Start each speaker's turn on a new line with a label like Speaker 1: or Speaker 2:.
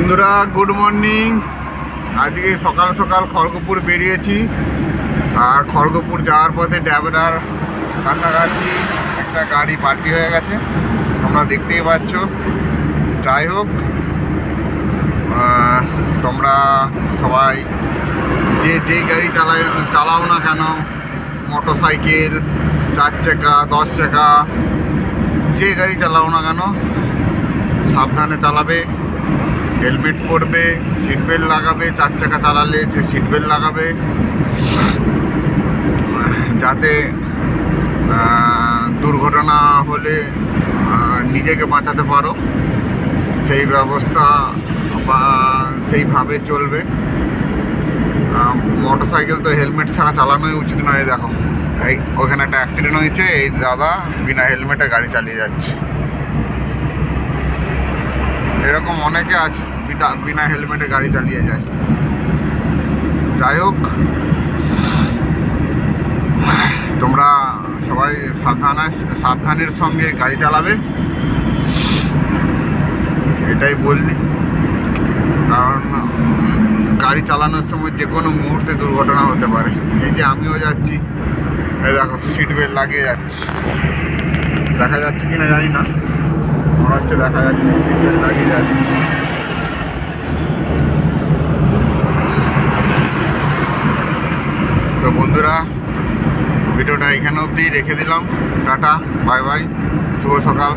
Speaker 1: বন্ধুরা good morning আজকে সকাল সকাল খড়গপুর বেরিয়েছি। আর খড়গপুর যাওয়ার পথে ড্যাবরার কাছাকাছি একটা গাড়ি পার্টি হয়ে গেছে। তোমরা দেখতেই পাচ্ছ। যাই হোক তোমরা সবাই যে যেই গাড়ি চালাই, চালাও না কেন মোটর সাইকেল চার চাকা, দশ চাকা, যে গাড়ি চালাও না কেন, সাবধানে চালাবে। হেলমেট পরবে সিট বেল্ট লাগাবে, চার চাকা চালালে যে সিট বেল্ট লাগাবে। যাতে দুর্ঘটনা হলে নিজেকে বাঁচাতে পারো। সেই ব্যবস্থা বা সেইভাবে চলবে। মোটর সাইকেল তো হেলমেট ছাড়া চালানোই উচিত নয়, দেখো। এই, ওখানে একটা অ্যাক্সিডেন্ট হয়েছে, এই দাদা বিনা হেলমেটে গাড়ি চালিয়ে যাচ্ছে। এরকম অনেকে আছে বিনা হেলমেটে গাড়ি চালিয়ে যায়। যাই হোক, তোমরা সবাই সাবধানে, সাবধানের সঙ্গে গাড়ি চালাবে। এটাই বললি। কারণ গাড়ি চালানোর সময় যে কোনো মুহূর্তে দুর্ঘটনা হতে পারে। এই যে আমিও যাচ্ছি। এই দেখো সিট বেল্ট লাগিয়ে যাচ্ছি। দেখা যাচ্ছে কি না জানি না। মনে হচ্ছে দেখা যাচ্ছে সিট বেল্ট লাগিয়ে যাচ্ছে তো বন্ধুরা ভিডিওটা এখানে অবধি রেখে দিলাম। টাটা বাই বাই শুভ সকাল।